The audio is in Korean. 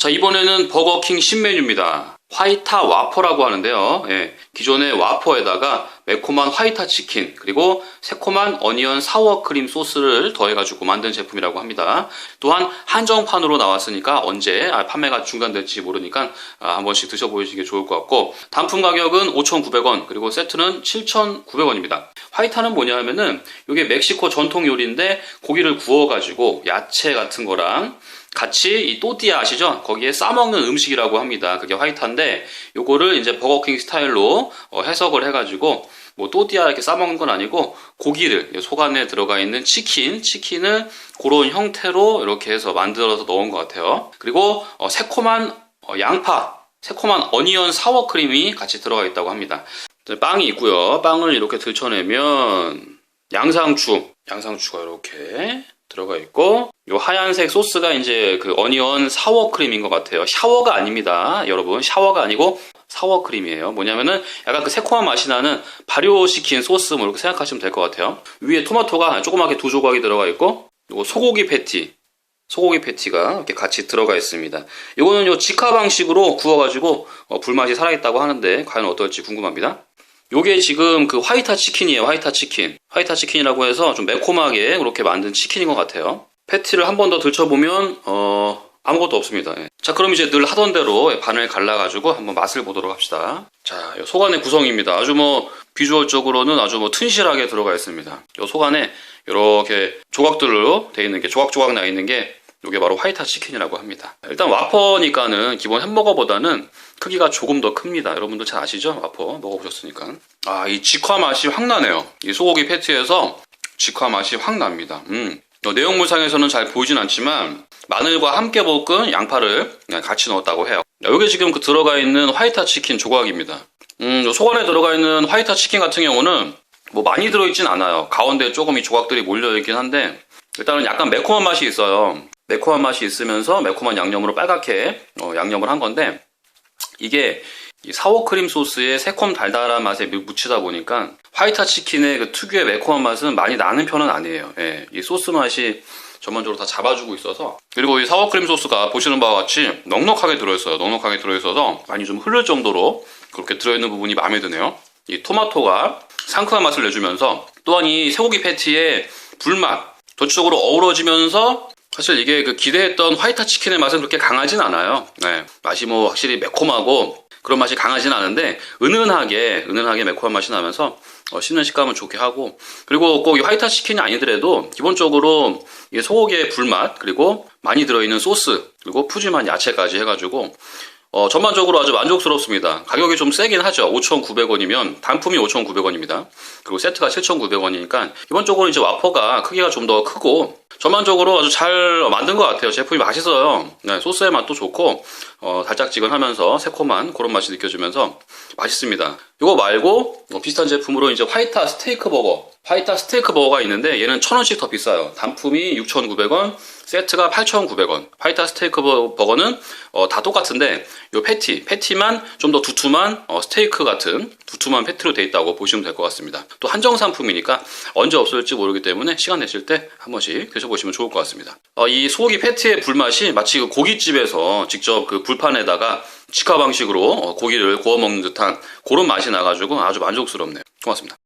자, 이번에는 버거킹 신메뉴입니다. 화이타 와퍼라고 하는데요. 예, 기존의 와퍼에다가 매콤한 화이타 치킨, 그리고 새콤한 어니언 사워 크림 소스를 더해가지고 만든 제품이라고 합니다. 또한 한정판으로 나왔으니까 언제 아, 판매가 중단될지 모르니까 아, 한 번씩 드셔보시기 좋을 것 같고, 단품 가격은 5,900원, 그리고 세트는 7,900원입니다. 화이타는 뭐냐면은, 이게 멕시코 전통 요리인데, 고기를 구워가지고, 야채 같은 거랑, 같이 이 또띠아 아시죠? 거기에 싸먹는 음식이라고 합니다. 그게 화이타인데 요거를 이제 버거킹 스타일로 어, 해석을 해가지고 뭐 또띠아 이렇게 싸먹는 건 아니고 고기를 속 안에 들어가 있는 치킨, 치킨을 그런 형태로 이렇게 해서 만들어서 넣은 것 같아요. 그리고 어, 새콤한 어, 양파, 새콤한 어니언 사워 크림이 같이 들어가 있다고 합니다. 이제 빵이 있고요. 빵을 이렇게 들춰내면 양상추, 양상추가 이렇게 들어가 있고 요 하얀색 소스가 이제 그 어니언 사워 크림인 것 같아요. 샤워가 아닙니다. 여러분 샤워가 아니고 사워 크림이에요. 뭐냐면은 약간 그 새콤한 맛이 나는 발효시킨 소스 뭐 이렇게 생각하시면 될 것 같아요. 위에 토마토가 조그맣게 두 조각이 들어가 있고 요거 소고기 패티 소고기 패티가 이렇게 같이 들어가 있습니다. 이거는 요 직화 방식으로 구워가지고 어, 불맛이 살아있다고 하는데 과연 어떨지 궁금합니다. 요게 지금 그 화이타 치킨이에요. 화이타 치킨. 화이타 치킨이라고 해서 좀 매콤하게 그렇게 만든 치킨인 것 같아요. 패티를 한 번 더 들춰보면 어 아무것도 없습니다. 예. 자 그럼 이제 늘 하던 대로 반을 갈라가지고 한번 맛을 보도록 합시다. 자, 요 속안의 구성입니다. 아주 뭐 비주얼적으로는 아주 뭐 튼실하게 들어가 있습니다. 요 속안에 이렇게 조각들로 돼 있는 게 조각조각 나 있는 게 이게 바로 화이타 치킨이라고 합니다. 일단 와퍼니까는 기본 햄버거보다는 크기가 조금 더 큽니다. 여러분들 잘 아시죠? 와퍼 먹어보셨으니까. 아, 이 직화 맛이 확 나네요. 이 소고기 패티에서 직화 맛이 확 납니다. 음. 어, 내용물상에서는 잘 보이진 않지만 마늘과 함께 볶은 양파를 그냥 같이 넣었다고 해요. 여기 지금 그 들어가 있는 화이타 치킨 조각입니다. 음, 안에 들어가 있는 화이타 치킨 같은 경우는 뭐 많이 들어있진 않아요. 가운데 조금 이 조각들이 몰려있긴 한데 일단은 약간 매콤한 맛이 있어요. 매콤한 맛이 있으면서 매콤한 양념으로 빨갛게 어, 양념을 한 건데 이게 이 사워크림 소스에 새콤 달달한 맛에 묻히다 보니까 화이타 치킨의 그 특유의 매콤한 맛은 많이 나는 편은 아니에요. 예, 이 소스 맛이 전반적으로 다 잡아주고 있어서 그리고 이 사워크림 소스가 보시는 바와 같이 넉넉하게 들어있어요. 넉넉하게 들어있어서 많이 좀 흐를 정도로 그렇게 들어있는 부분이 마음에 드네요. 이 토마토가 상큼한 맛을 내주면서 또한 이 쇠고기 패티의 불맛 전체적으로 어우러지면서 사실 이게 그 기대했던 화이타 치킨의 맛은 그렇게 강하진 않아요. 네, 맛이 뭐 확실히 매콤하고 그런 맛이 강하진 않은데 은은하게 은은하게 매콤한 맛이 나면서 어, 씹는 식감은 좋게 하고 그리고 꼭 이 화이타 치킨이 아니더라도 기본적으로 이 소고기의 불맛 그리고 많이 들어있는 소스 그리고 푸짐한 야채까지 해가지고 어, 전반적으로 아주 만족스럽습니다. 가격이 좀 세긴 하죠. 5,900원이면 단품이 5,900원입니다. 그리고 세트가 7,900원이니까 기본적으로 이제 와퍼가 크기가 좀 더 크고 전반적으로 아주 잘 만든 것 같아요. 제품이 맛있어요. 네, 소스의 맛도 좋고 어, 달짝지근하면서 새콤한 그런 맛이 느껴지면서 맛있습니다. 이거 말고 어, 비슷한 제품으로 이제 화이타 스테이크 버거, 화이타 스테이크 버거가 있는데 얘는 1,000원씩 더 비싸요. 단품이 6,900원, 세트가 8,900원. 화이타 스테이크 버- 버거는 어, 다 똑같은데 요 패티, 패티만 좀 더 두툼한 어, 스테이크 같은 두툼한 패티로 돼 있다고 보시면 될 것 같습니다. 또 한정 상품이니까 언제 없어질지 모르기 때문에 시간 내실 때 한 번씩 드셔보시면 좋을 것 같습니다. 어, 이 소고기 패티의 불맛이 마치 그 고깃집에서 직접 그 불판에다가 직화 방식으로 어, 고기를 구워 먹는 듯한 그런 맛이 나가지고 아주 만족스럽네요. 고맙습니다.